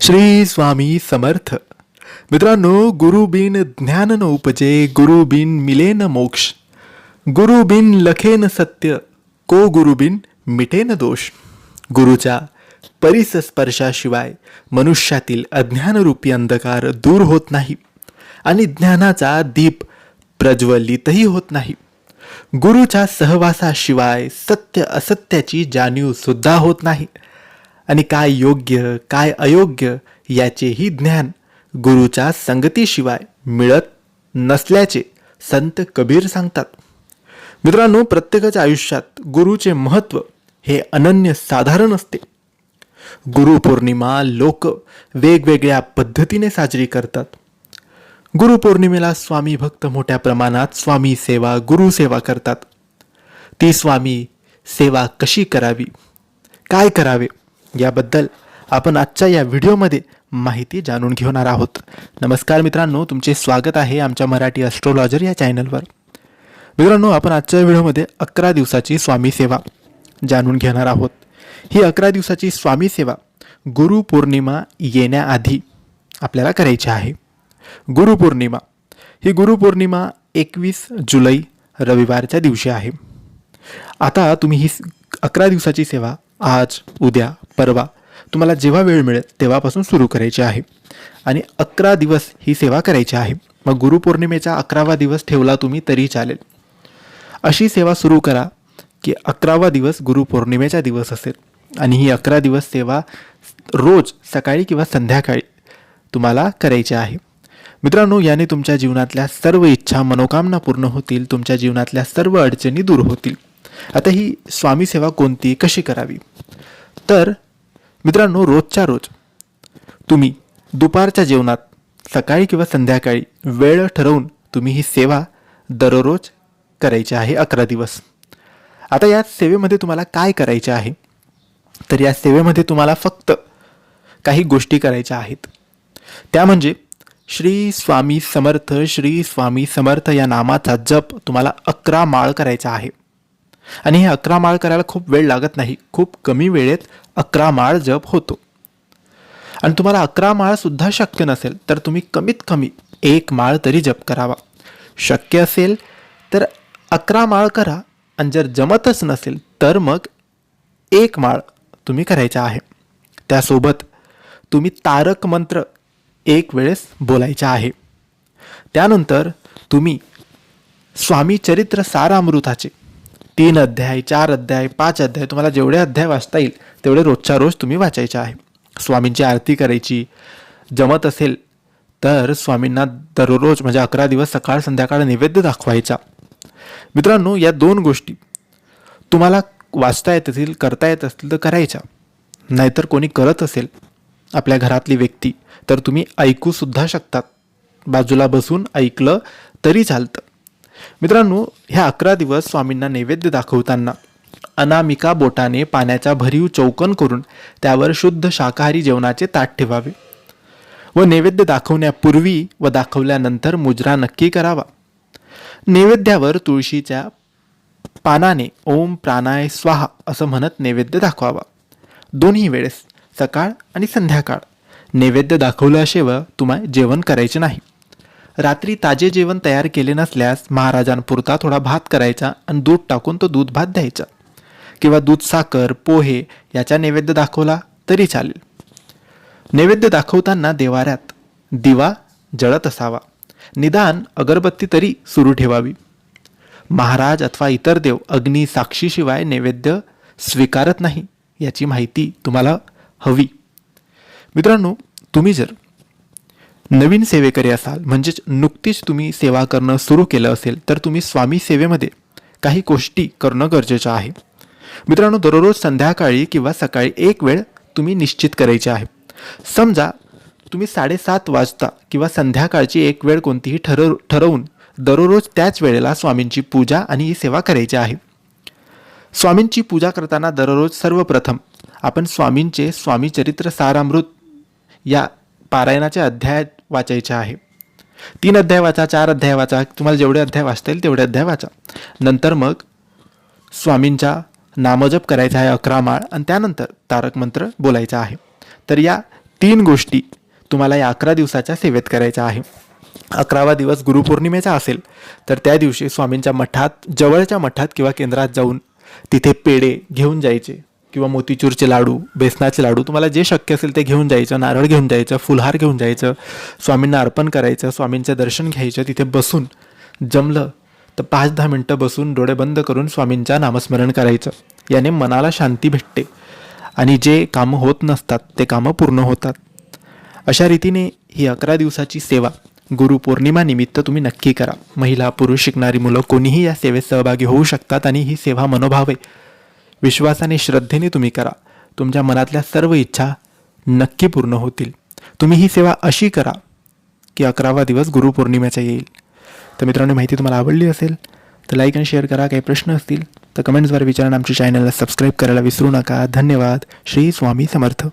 श्री स्वामी समर्थ. मित्रांनो गुरु बिन ज्ञान न उपजे गुरु बिन मिलेन मोक्ष. गुरु बिन लखेन सत्य को गुरु बिन मिटेन दोष. गुरुच्या परिसस्पर्शाशिवाय मनुष्यातील अज्ञानरूपी अंधकार दूर होत नाही आणि ज्ञानाचा दीप प्रज्वलितही होत नाही. गुरुच्या सहवासाशिवाय सत्य असत्याची जाणीव सुद्धा होत नाही. आणि काय योग्य काय अयोग्य याचेही ज्ञान गुरुच्या संगतीशिवाय मिळत नसल्याचे संत कबीर सांगतात. मित्रांनो प्रत्येकाच्या आयुष्यात गुरुचे महत्त्व हे अनन्य साधारण असते. गुरुपौर्णिमा लोक वेगवेगळ्या पद्धतीने साजरी करतात. गुरुपौर्णिमेला स्वामी भक्त मोठ्या प्रमाणात स्वामी सेवा गुरुसेवा करतात. ती स्वामी सेवा कशी करावी? काय करावे? याबद्दल आपण आजच्या या व्हिडिओमध्ये माहिती जाणून घेणार आहोत. नमस्कार मित्रांनो तुमचे स्वागत आहे आमच्या मराठी ॲस्ट्रोलॉजर या चॅनलवर मित्रांनो आपण आजच्या व्हिडिओमध्ये अकरा दिवसाची स्वामी सेवा जाणून घेणार आहोत. ही अकरा दिवसाची स्वामी सेवा गुरुपौर्णिमा येण्याआधी आपल्याला करायची आहे. गुरुपौर्णिमा ही गुरुपौर्णिमा एकवीस जुलै रविवारच्या दिवशी आहे. आता तुम्ही ही अकरा दिवसाची सेवा आज उद्या परवा तुम्हाला जेव्हा वेळ मिळेल तेव्हापासून सुरू करायची आहे. आणि अकरा दिवस ही सेवा करायची आहे. मग गुरुपौर्णिमेचा अकरावा दिवस ठेवला तुम्ही तरी चालेल. अशी सेवा सुरू करा की अकरावा दिवस गुरुपौर्णिमेचा दिवस असेल. आणि ही अकरा दिवस सेवा रोज सकाळी किंवा संध्याकाळी तुम्हाला करायची आहे. मित्रांनो याने तुमच्या जीवनातल्या सर्व इच्छा मनोकामना पूर्ण होतील. तुमच्या जीवनातल्या सर्व अडचणी दूर होतील. आता ही स्वामी सेवा कोणती? कशी करावी? तर मित्रांनो रोजच्या रोज तुम्ही दुपारच्या जेवणात सकाळी किंवा संध्याकाळी वेळ ठरवून तुम्ही ही सेवा दररोज करायची आहे अकरा दिवस. आता या सेवेमध्ये तुम्हाला काय करायचे आहे? तर या सेवेमध्ये तुम्हाला फक्त काही गोष्टी करायच्या आहेत. त्या म्हणजे श्री स्वामी समर्थ श्री स्वामी समर्थ या नामाचा जप तुम्हाला अकरा माळ करायचा आहे. आणि हे अकरा माळ करायला खूप वेळ लागत नाही. खूप कमी वेळेत अकरा माळ जप होतो. आणि तुम्हाला अकरा माळ सुद्धा शक्य नसेल तर तुम्ही कमीत कमी एक माळ तरी जप करावा. शक्य असेल तर अकरा माळ करा आणि जर जमतच नसेल तर मग एक माळ तुम्ही करायचा आहे. त्यासोबत तुम्ही तारक मंत्र एक वेळेस बोलायचा आहे. त्यानंतर तुम्ही स्वामी चरित्र सारामृताचे तीन अध्याय चार अध्याय पाच अध्याय तुम्हाला जेवढे अध्याय वाचता येईल तेवढे रोजच्या रोज तुम्ही वाचायचे आहे. स्वामींची आरती करायची जमत असेल तर स्वामींना दररोज म्हणजे अकरा दिवस सकाळ संध्याकाळ नैवेद्य दाखवायचा. मित्रांनो या दोन गोष्टी तुम्हाला वाचता येत असतील करता येत असतील तर करायच्या. नाहीतर कोणी करत असेल आपल्या घरातली व्यक्ती तर तुम्ही ऐकू सुद्धा शकतात. बाजूला बसून ऐकलं तरी चालतं. मित्रांनो ह्या अकरा दिवस स्वामींना नैवेद्य दाखवताना अनामिका बोटाने पाण्याचा भरीव चौकन करून त्यावर शुद्ध शाकाहारी जेवणाचे ताट ठेवावे व नैवेद्य दाखवण्यापूर्वी व दाखवल्यानंतर मुजरा नक्की करावा. नैवेद्यावर तुळशीच्या पानाने ओम प्राणाय स्वाहा असं म्हणत नैवेद्य दाखवावा. दोन्ही वेळेस सकाळ आणि संध्याकाळ. नैवेद्य दाखवल्याशिवाय तुम्हाला जेवण करायचे नाही. रात्री ताजे जेवण तयार केले नसल्यास महाराजांपुरता थोडा भात करायचा आणि दूध टाकून तो दूध भात द्यायचा. किंवा दूध साखर पोहे याचा नैवेद्य दाखवला तरी चालेल. नैवेद्य दाखवताना देवाऱ्यात दिवा जळत असावा. निदान अगरबत्ती तरी सुरू ठेवावी. महाराज अथवा इतर देव अग्नी साक्षीशिवाय नैवेद्य स्वीकारत नाही याची माहिती तुम्हाला हवी. मित्रांनो तुम्ही जर नवीन सेवेकरी असाल म्हणजेच नुकतीच तुम्ही सेवा करणं सुरू केलं असेल तर तुम्ही स्वामी सेवेमध्ये काही गोष्टी करणं गरजेचं आहे. मित्रांनो दररोज संध्याकाळी किंवा सकाळी एक वेळ तुम्ही निश्चित करायची आहे. समजा तुम्ही साडेसात वाजता किंवा संध्याकाळची एक वेळ कोणतीही ठरव ठरवून दररोज त्याच वेळेला स्वामींची पूजा आणि ही सेवा करायची आहे. स्वामींची पूजा करताना दररोज सर्वप्रथम आपण स्वामींचे स्वामी चरित्र सारामृत या पारायणाच्या अध्याय वाचायचे आहे. तीन अध्याय वाचा चार अध्याय वाचा तुम्हाला जेवढे अध्याय वाचता येईल तेवढे अध्याय वाचा. नंतर मग स्वामींचा नामजप करायचा आहे अकरा माळ आणि त्यानंतर तारक मंत्र बोलायचा आहे. तर या तीन गोष्टी तुम्हाला या अकरा दिवसाच्या सेवेत करायच्या आहे. अकरावा दिवस गुरुपौर्णिमेचा असेल तर त्या दिवशी स्वामींच्या मठात जवळच्या मठात किंवा केंद्रात जाऊन तिथे पेढे घेऊन जायचे. किंवा मोतीचूरचे लाडू बेसनाचे लाडू तुम्हाला जे शक्य असेल ते घेऊन जायचं नारळ घेऊन जायचं फुलहार घेऊन जायचं स्वामींना अर्पण करायचं स्वामींचं दर्शन घ्यायचं तिथे बसून जमलं तर पाच दहा मिनटं बसून डोळे बंद करून स्वामींच्या नामस्मरण करायचं. याने मनाला शांती भेटते. आणि जे कामं होत नसतात ते कामं पूर्ण होतात. अशा रीतीने ही अकरा दिवसाची सेवा गुरुपौर्णिमानिमित्त तुम्ही नक्की करा. महिला पुरुष शिकणारी मुलं कोणीही या सेवेत सहभागी होऊ शकतात आणि ही सेवा मनोभावे विश्वासाने श्रद्धेने तुम्ही करा. तुमच्या मनातल्या सर्व इच्छा नक्की पूर्ण होतील. तुम्ही ही सेवा अशी करा की अकरावा दिवस गुरुपौर्णिमेचा येईल. तर मित्रांनो माहिती तुम्हाला आवडली असेल तर लाईक आणि शेअर करा. काही प्रश्न असतील तर कमेंट्सद्वारे विचारा आमच्या चॅनलला सबस्क्राईब करायला विसरू नका. धन्यवाद. श्री स्वामी समर्थ.